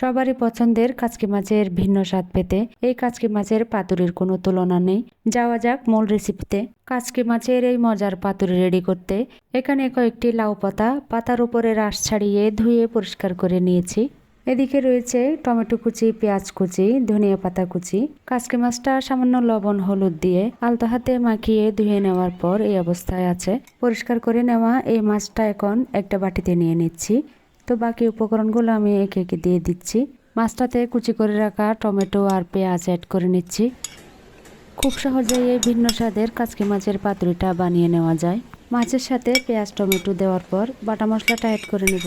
সবারই পছন্দের কাচকি মাছের ভিন্ন স্বাদ পেতে এই কাচকি মাছের পাতুরির কোনো তুলনা নেই। যাওয়া যাক মূল রেসিপিতে কাচকি মাছের এই মজার পাতুরি রেডি করতে এখানে কয়েকটি লাউ পাতা পাতার উপরে রাস ছাড়িয়ে ধুয়ে পরিষ্কার করে নিয়েছি। এদিকে রয়েছে টমেটো কুচি, পেঁয়াজ কুচি, ধনিয়া পাতা কুচি। কাচকি মাছটা সামান্য লবণ, হলুদ দিয়ে আলতো হাতে মাখিয়ে ধুয়ে নেওয়ার পর এই অবস্থায় আছে। পরিষ্কার করে নেওয়া এই মাছটা এখন একটা বাটিতে নিয়ে নিচ্ছি। তো বাকি উপকরণগুলো আমি একে একে দিয়ে দিচ্ছি। মাছটাতে কুচি করে রাখা টমেটো আর পেঁয়াজ অ্যাড করে নিচ্ছি। খুব সহজেই এই ভিন্ন স্বাদের কাচকি মাছের পাতুরিটা বানিয়ে নেওয়া যায়। মাছের সাথে পেঁয়াজ, টমেটো দেওয়ার পর বাটা মশলাটা অ্যাড করে নেব।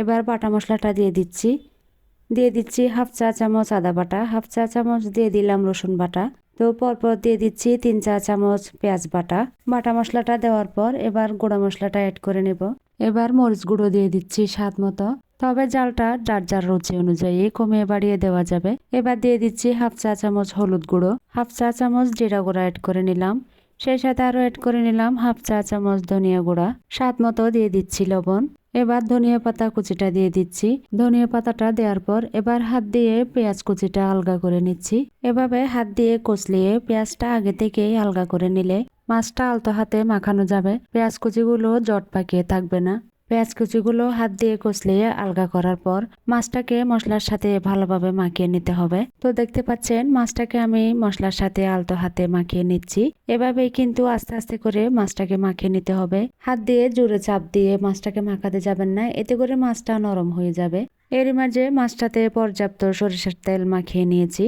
এবার বাটা মশলাটা দিয়ে দিচ্ছি। দিয়ে দিচ্ছি হাফ চা চামচ আদা বাটা, হাফ চা চামচ দিয়ে দিলাম রসুন বাটা। তো পরপর দিয়ে দিচ্ছি তিন চা চামচ পেঁয়াজ বাটা। বাটা মশলাটা দেওয়ার পর এবার গুঁড়া মশলাটা অ্যাড করে নেব। এবার মরিচ গুঁড়ো দিয়ে দিচ্ছি স্বাদ মতো। তবে জালটা যার যার রুচি অনুযায়ী কমিয়ে বাড়িয়ে দেওয়া যাবে। এবার দিয়ে দিচ্ছি হাফ চা চামচ হলুদ গুঁড়ো, হাফ চা চামচ জিরা গুঁড়া অ্যাড করে নিলাম। সেই সাথে আরও অ্যাড করে নিলাম হাফ চা চামচ ধনিয়া গুঁড়া। স্বাদ মতো দিয়ে দিচ্ছি লবণ। এবার ধনিয়া পাতা কুচিটা দিয়ে দিচ্ছি। ধনিয়া পাতাটা দেওয়ার পর এবার হাত দিয়ে পেঁয়াজ কুচিটা আলগা করে নিচ্ছি। এভাবে হাত দিয়ে কচলিয়ে পেঁয়াজটা আগে থেকেই আলগা করে নিলে মাছটা আলতো হাতে মাখানো যাবে। পেঁয়াজ কুচিগুলো জট পাকিয়ে থাকবে না। পেঁয়াজ কুচিগুলো হাত দিয়ে কচলিয়ে আলগা করার পর মাছটাকে মশলার সাথে ভালোভাবে মাখিয়ে নিতে হবে। তো দেখতে পাচ্ছেন, মাছটাকে আমি মশলার সাথে আলতো হাতে মাখিয়ে নিচ্ছি। এভাবেই কিন্তু আস্তে আস্তে করে মাছটাকে মাখিয়ে নিতে হবে। হাত দিয়ে জোরে চাপ দিয়ে মাছটাকে মাখাতে যাবেন না, এতে করে মাছটা নরম হয়ে যাবে। এরই মাঝে মাছটাতে পর্যাপ্ত সরিষার তেল মাখিয়ে নিয়েছি।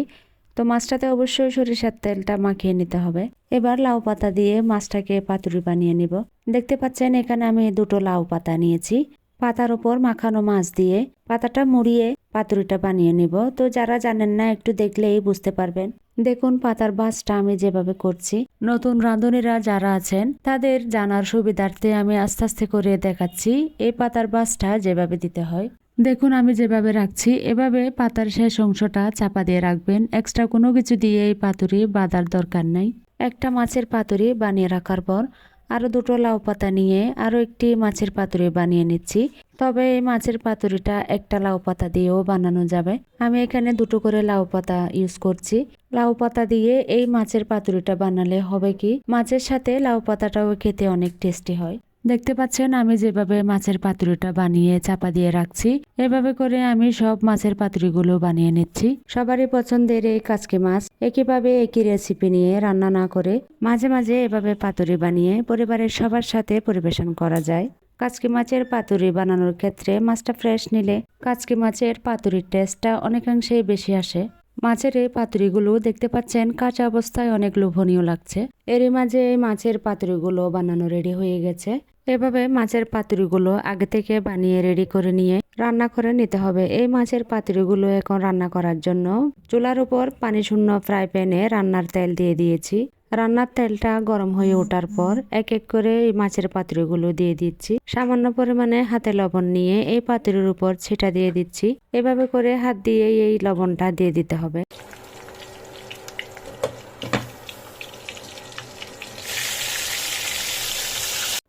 তো মাছটাতে অবশ্যই সরিষার তেলটা মাখিয়ে নিতে হবে। এবার লাউ পাতা দিয়ে মাছটাকে পাতুরি বানিয়ে নিব। দেখতে পাচ্ছেন, এখানে আমি দুটো লাউ পাতা নিয়েছি। পাতার ওপর মাখানো মাছ দিয়ে পাতাটা মুড়িয়ে পাতুরিটা বানিয়ে নিব। তো যারা জানেন না, একটু দেখলেই বুঝতে পারবেন। দেখুন, পাতার বাসটা আমি যেভাবে করছি। নতুন রাঁধুনিরা যারা আছেন, তাদের জানার সুবিধার্থে আমি আস্তে আস্তে করে দেখাচ্ছি। এই পাতার বাসটা যেভাবে দিতে হয়। দেখুন, আমি যেভাবে রাখছি, এভাবে পাতার শেষ অংশটা চাপা দিয়ে রাখবেন। এক্সট্রা কোনো কিছু দিয়ে এই পাতুরি বাঁধার দরকার নাই। একটা মাছের পাতুরি বানিয়ে রাখার পর আরও দুটো লাউ পাতা নিয়ে আরও একটি মাছের পাতুরি বানিয়ে নিচ্ছি। তবে এই মাছের পাতুরিটা একটা লাউ পাতা দিয়েও বানানো যাবে। আমি এখানে দুটো করে লাউ পাতা ইউজ করছি। লাউ পাতা দিয়ে এই মাছের পাতুরিটা বানালে হবে কি? মাছের সাথে লাউ পাতাটাও খেতে অনেক টেস্টি হয়। দেখতে পাচ্ছেন, আমি যেভাবে মাছের পাতুরিটা বানিয়ে চাপা দিয়ে রাখছি, এভাবে করে আমি সব মাছের পাতুরিগুলো বানিয়ে নিচ্ছি। সবারই পছন্দের এই কাচকি মাছ, একইভাবে একই রেসিপি নিয়ে রান্না না করে মাঝে মাঝে এভাবে পাতুরি বানিয়ে পরিবারের সবার সাথে পরিবেশন করা যায়। কাচকি মাছের পাতুরি বানানোর ক্ষেত্রে মাছটা ফ্রেশ নিলে কাচকি মাছের পাতুরির টেস্টটা অনেকাংশেই বেশি আসে। মাছের এই পাতুরিগুলো দেখতে পাচ্ছেন, কাঁচা অবস্থায় অনেক লোভনীয় লাগছে। এরই মাঝে এই মাছের পাতুরিগুলো বানানো রেডি হয়ে গেছে। এভাবে মাছের পাতুরিগুলো আগে থেকে বানিয়ে রেডি করে নিয়ে রান্না করে নিতে হবে। এই মাছের পাতুরিগুলো এখন রান্না করার জন্য চুলার উপর পানি শূন্য ফ্রাই প্যানে রান্নার তেল দিয়ে দিয়েছি। রান্নার তেলটা গরম হয়ে ওঠার পর এক এক করে এই মাছের পাতুরিগুলো দিয়ে দিচ্ছি। সামান্য পরিমাণে হাতে লবণ নিয়ে এই পাতুরির উপর ছিটা দিয়ে দিচ্ছি। এভাবে করে হাত দিয়ে এই লবণটা দিয়ে দিতে হবে।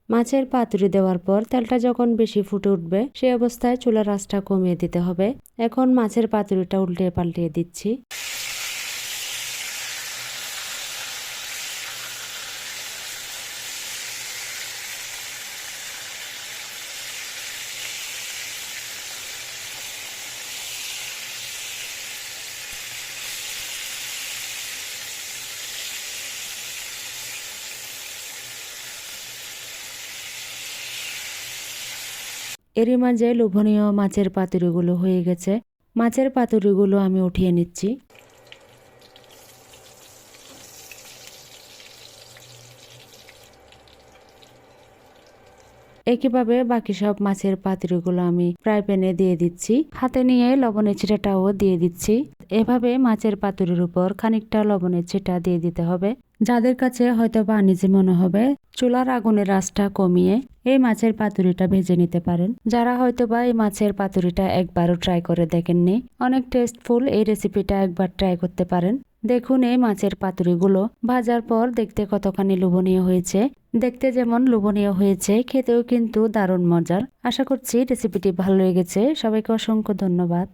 মাছের পাতুরি দেওয়ার পর তেলটা যখন বেশি ফুটে উঠবে সেই অবস্থায় চুলার আঁচটা কমিয়ে দিতে হবে। এখন মাছের পাতুরিটা উল্টে পাল্টিয়ে দিচ্ছি। এরই মাঝে লোভনীয় মাছের পাতুরিগুলো হয়ে গেছে। মাছের পাতুরিগুলো আমি উঠিয়ে নিচ্ছি। একইভাবে বাকি সব মাছের পাতুরিগুলো আমি ফ্রাই প্যানে দিয়ে দিচ্ছি। হাতে নিয়ে লবণের ছিটাটাও দিয়ে দিচ্ছি। এভাবে মাছের পাতুরির উপর খানিকটা লবণের ছিটা দিয়ে দিতে হবে। যাদের কাছে হয়তো বা নিজে মনে হবে চুলার আগুনের রাসটা কমিয়ে এই মাছের পাতুরিটা ভেজে নিতে পারেন। যারা হয়তো বা এই মাছের পাতুরিটা একবারও ট্রাই করে দেখেননি, অনেক টেস্টফুল এই রেসিপিটা একবার ট্রাই করতে পারেন। দেখুন এই মাছের পাতুরিগুলো ভাজার পর দেখতে কতখানি লোভনীয় হয়েছে। দেখতে যেমন লোভনীয় হয়েছে, খেতেও কিন্তু দারুণ মজার। আশা করছি রেসিপিটি ভালো লেগেছে। সবাইকে অসংখ্য ধন্যবাদ।